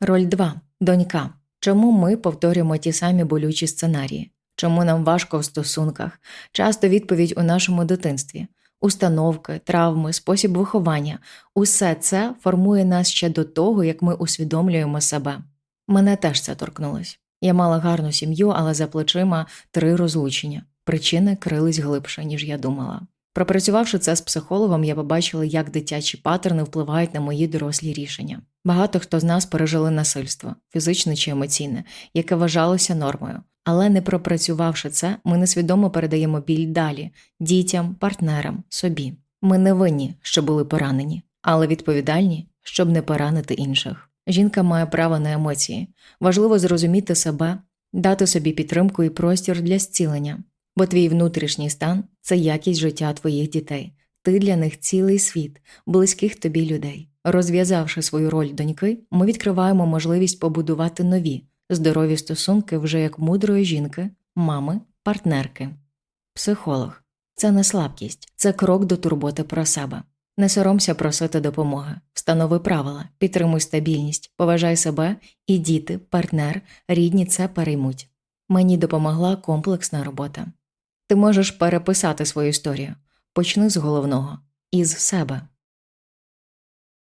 Роль 2. Донька. Чому ми повторюємо ті самі болючі сценарії? Чому нам важко в стосунках? Часто відповідь у нашому дитинстві. Установки, травми, спосіб виховання усе це формує нас ще до того, як ми усвідомлюємо себе. Мене теж це торкнулось. Я мала гарну сім'ю, але за плечима три розлучення. Причини крились глибше, ніж я думала. Пропрацювавши це з психологом, я побачила, як дитячі паттерни впливають на мої дорослі рішення. Багато хто з нас пережили насильство, фізичне чи емоційне, яке вважалося нормою. Але не пропрацювавши це, ми несвідомо передаємо біль далі дітям, партнерам, собі. Ми не винні, що були поранені, але відповідальні, щоб не поранити інших. Жінка має право на емоції. Важливо зрозуміти себе, дати собі підтримку і простір для зцілення, бо твій внутрішній стан це якість життя твоїх дітей. Ти для них цілий світ, близьких тобі людей. Розв'язавши свою роль доньки, ми відкриваємо можливість побудувати нові, здорові стосунки вже як мудрої жінки, мами, партнерки. Психолог це не слабкість, це крок до турботи про себе. Не соромся просити допомоги, встанови правила, підтримуй стабільність, поважай себе і діти, партнер, рідні це переймуть. Мені допомогла комплексна робота. Ти можеш переписати свою історію. Почни з головного із себе.